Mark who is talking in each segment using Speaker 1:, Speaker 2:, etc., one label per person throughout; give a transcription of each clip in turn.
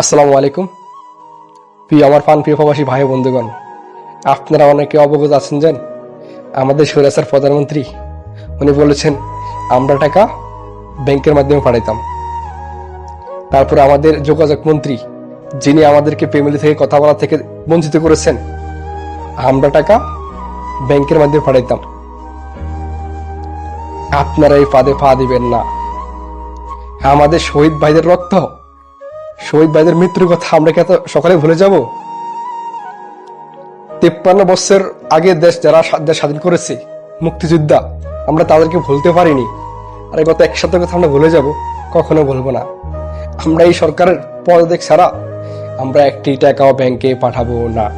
Speaker 1: আসসালামু আলাইকুম। প্রিয় আমার পান প্রিয় প্রবাসী ভাই বন্ধুগণ, আপনারা অনেকে অবগত আছেন যেন আমাদের সৈরাসার প্রধানমন্ত্রী, উনি বলেছেন, আমরা টাকা ব্যাংকের মাধ্যমে পাঠাইতাম। তারপর আমাদের যোগাযোগ মন্ত্রী, যিনি আমাদেরকে ফ্যামিলি থেকে কথা বলা থেকে বঞ্চিত করেছেন, আমরা টাকা ব্যাংকের মাধ্যমে পাঠাইতাম। আপনারা এই ফাঁদে পা দিবেন না। আমাদের শহীদ ভাইদের রক্ত শহীদ ভাইদের মৃত্যুর কথা আমরা কি এত সকালে ভুলে যাব? তেপ্পান্ন বছর আগে দেশ যারা দেশ স্বাধীন করেছে, মুক্তিযোদ্ধা, আমরা তাদেরকে ভুলতে পারিনি। আর গত এক কথা আমরা ভুলে যাব, কখনো ভুলবো না। আমরা এই সরকারের পদত্যাগ ছাড়া আমরা একটি টাকাও ব্যাংকে পাঠাবো না।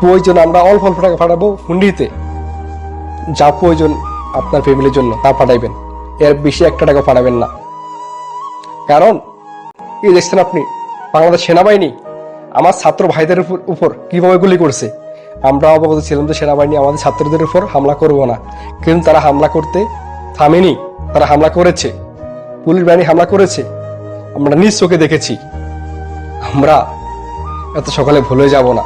Speaker 1: প্রয়োজন আমরা অল্প অল্প টাকা পাঠাবো হুন্ডিতে। যা প্রয়োজন আপনার ফ্যামিলির জন্য, তা পাঠাইবেন। এর বেশি একটা টাকা পাঠাবেন না। কারণ এই দেখছেন আপনি, বাংলাদেশ সেনাবাহিনী, আমার ছাত্র ভাইদের উপর উপর কীভাবে গুলি করছে? আমরা অবগত ছিলাম যে সেনাবাহিনী আমাদের ছাত্রদের উপর হামলা করব না। কিন্তু তারা হামলা করতে থামেনি, তারা হামলা করেছে। পুলিশ বাহিনী হামলা করেছে। আমরা নিজ চোখে দেখেছি। আমরা এত সকালে ভুলে যাব না।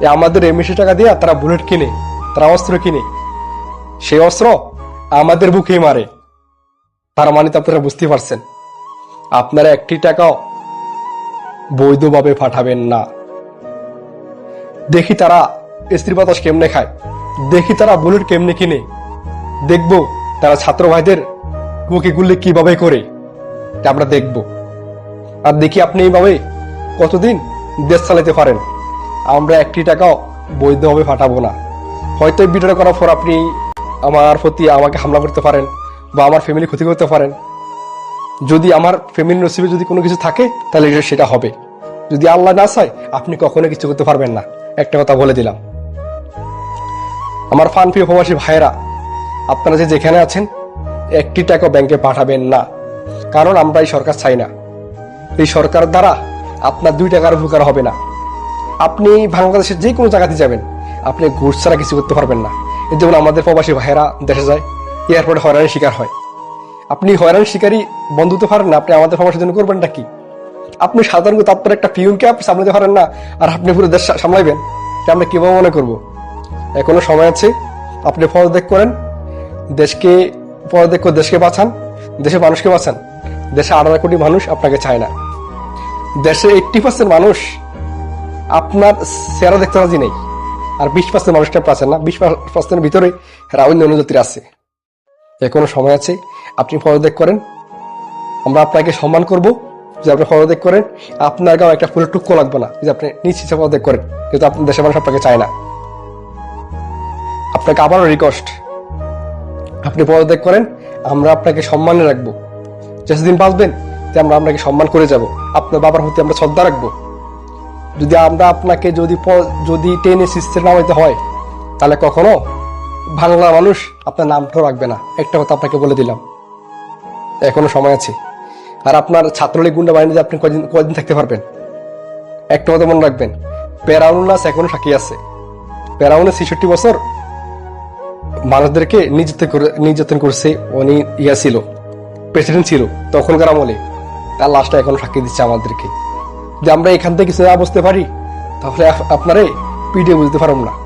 Speaker 1: এ আমাদের এমএসি টাকা দিয়ে তারা বুলেট কিনে, তারা অস্ত্র কিনে। সেই অস্ত্র আমাদের বুকেই মারে। তার মানে তো আপনারা বুঝতে পারছেন। আপনারা একটি টাকাও বৈধভাবে পাঠাবেন না। দেখি তারা স্ত্রী বাতাস কেমনে খায়। দেখি তারা বুলেট কেমনে কিনে। দেখব তারা ছাত্র ভাইদের বুকে গুলি কীভাবে করে। তা আমরা দেখব। আর দেখি আপনি এইভাবে কতদিন দেশ চালাতে পারেন। আমরা একটি টাকাও বৈধভাবে পাঠাবো না। হয়তো এই ভিডিওটা করার পর আপনি আমার প্রতি আমাকে হামলা করতে পারেন বা আমার ফ্যামিলি ক্ষতি করতে পারেন। যদি আমার ফ্যামিলি নসিবে যদি কোনো কিছু থাকে, তাহলে সেটা হবে। যদি আল্লাহ না চায়, আপনি কখনো কিছু করতে পারবেন না। একটা কথা বলে দিলাম। আমার ফান প্রিয় প্রবাসী ভাইয়েরা, আপনারা যে যেখানে আছেন, একটি টাকা ব্যাংকে পাঠাবেন না। কারণ আমরা এই সরকার চাই না। এই সরকার দ্বারা আপনার দুই টাকার উপকার হবে না। আপনি বাংলাদেশের যে কোনো জায়গাতে যাবেন, আপনি ঘুষ ছাড়া কিছু করতে পারবেন না। যেমন আমাদের প্রবাসী ভাইয়েরা দেশে যায়, এয়ারপোর্টে হয়রানির শিকার হয়। আপনি হয়রানির শিকারই বন্ধ হতে পারেন না, আপনি আমাদের প্রবাসীর জন্য করবেনটা কি? আপনি সাধারণত আপনার একটা পিউনকে আপনি সামলাতে পারেন না, আর আপনি পুরো দেশ সামলাইবেন আমরা কীভাবে মনে করব? এখনও সময় আছে, আপনি পদত্যাগ করেন, দেশকে পদত্যাগ করে দেশকে বাঁচান, দেশের মানুষকে বাঁচান। দেশে আড়াই কোটি মানুষ আপনাকে চায় না। দেশে এইটটি পার্সেন্ট মানুষ আপনার চেহারা দেখতে রাজি নেই, আর বিশ পার্সেন্ট মানুষটা পাচ্ছেন না, বিশ পার্সেন্টের ভিতরে অন্য অনুজাতির আছে। এখনও সময় আছে, আপনি পদত্যাগ করেন। আমরা আপনাকে সম্মান করব যে আপনি পদত্যাগ করেন। আপনার গাও একটা ফুলের টুকরো লাগবে না যে আপনি নিজ ইচ্ছা পদত্যাগ করেন কিন্তু আপনার দেশের মানুষ, আপনাকে চায় না। আপনাকে আবারও রিকোয়েস্ট আপনি পদত্যাগ করেন, আমরা আপনাকে সম্মানে রাখব। যতদিন বাঁচবেন, তে আমরা আপনাকে সম্মান করে যাব। আপনার বাবার প্রতি আমরা শ্রদ্ধা রাখব। যদি আমরা আপনাকে যদি যদি টেনে সিস্টেম নামাইতে হয়, তাহলে কখনো বাংলা মানুষ, আপনার নামটাও রাখবে না। একটা কথা আপনাকে বলে দিলাম। এখনও সময় আছে। আর আপনার ছাত্রলীগ গুন্ডা বাহিনীতে আপনি কদিন কদিন থাকতে পারবেন? একটা কথা মনে রাখবেন। প্যারাউনাস এখনও সাক্ষী আছে। প্যারাউনের ছেষট্টি বছর মানুষদেরকে নির্যাতন করে নির্যাতন করছে। উনি ইয়া ছিল, প্রেসিডেন্ট ছিল তখনকার আমলে। তার লাশটা এখনও সাক্ষী দিচ্ছে আমাদেরকে। যে আমরা এখান থেকে কিছু না বুঝতে পারি, তাহলে আপনারে পিডিএ বুঝতে পারব না।